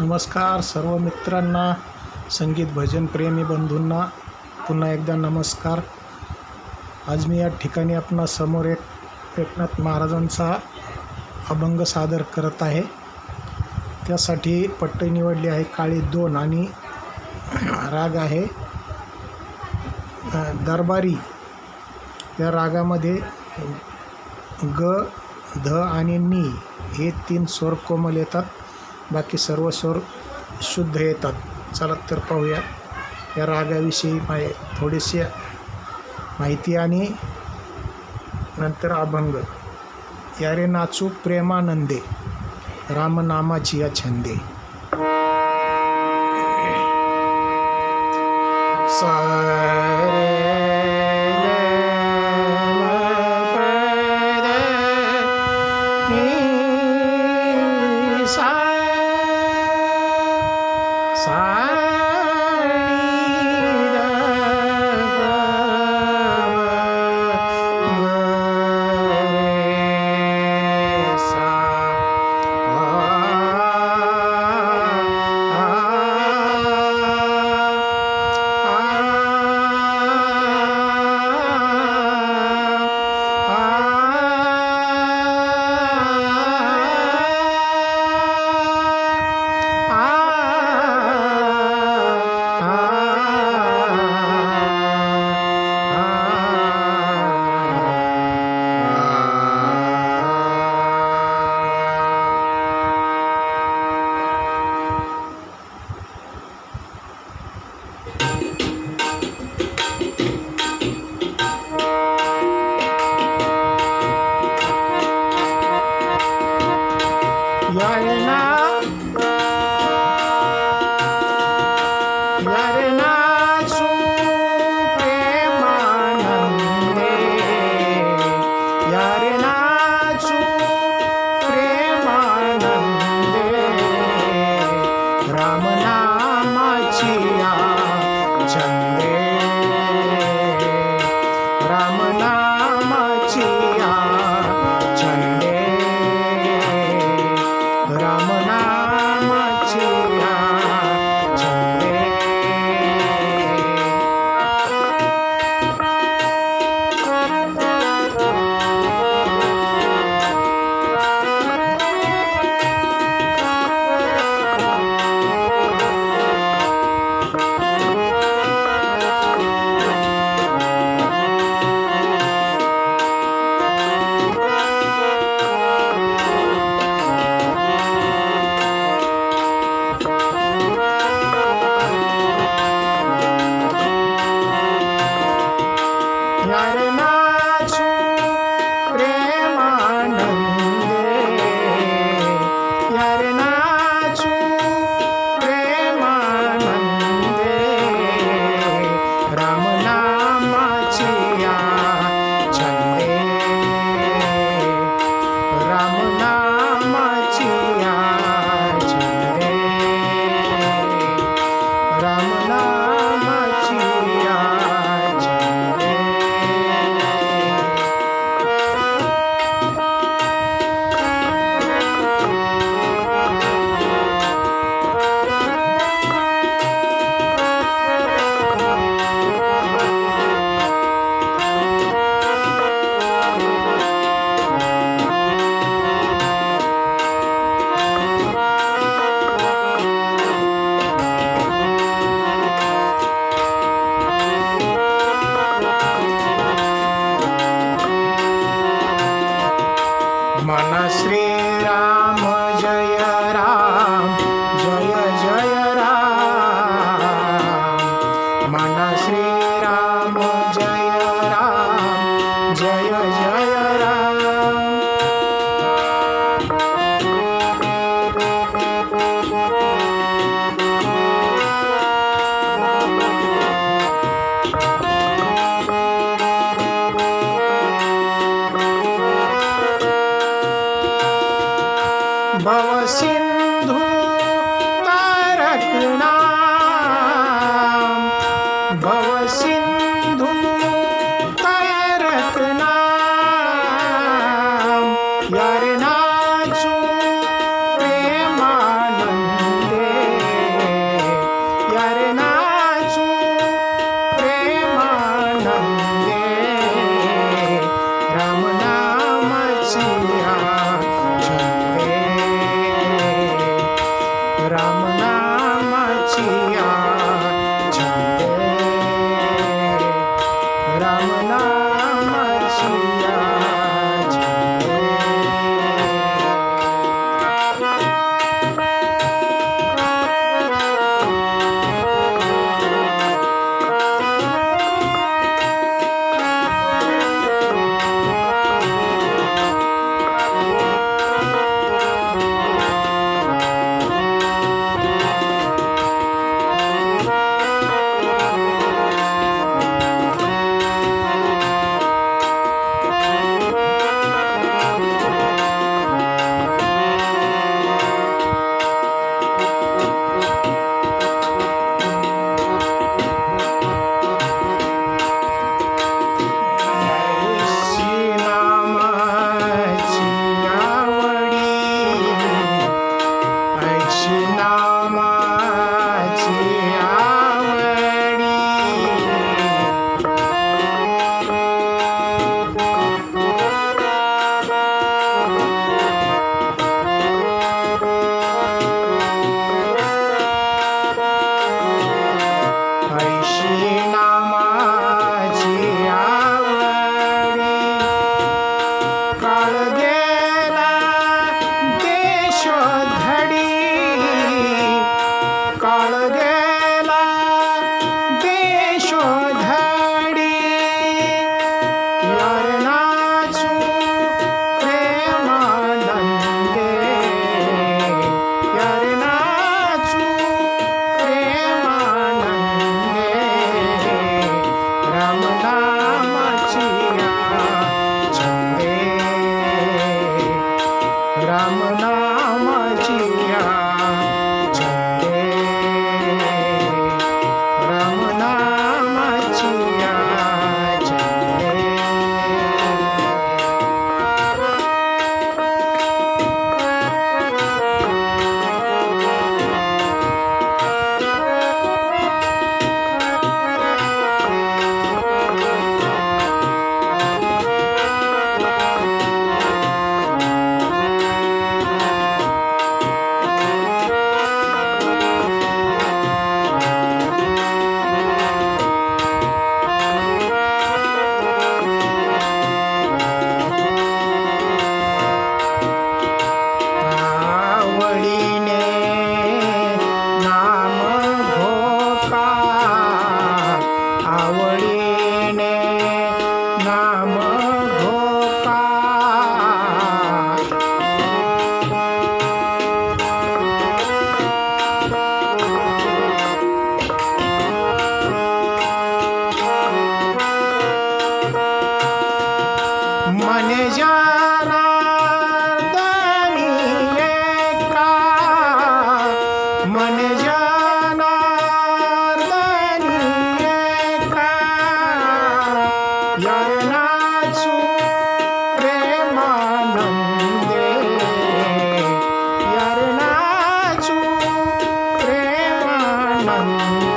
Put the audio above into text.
नमस्कार सर्व मित्रांना संगीत भजन प्रेमी बंधूंना पुन्हा एकदा नमस्कार. आज मी या ठिकाणी आपणा समोर एक एकनाथ महाराजांचा अभंग सादर करत आहे. त्यासाठी पट्टी निवडली आहे काळी दोन आणि राग आहे. दरबारी या रागामध्ये ग ध आणि नी हे तीन स्वर कोमल येतात. बाकी सर्व स्वर शुद्ध येतात. चला तर पाहूया. या रागाविषयी माहि थोडीशी माहिती आणि नंतर अभंग. यारे नाचू प्रेमानंदे रामनामाची या छंदे. यायना Brian. प्रेमानंदे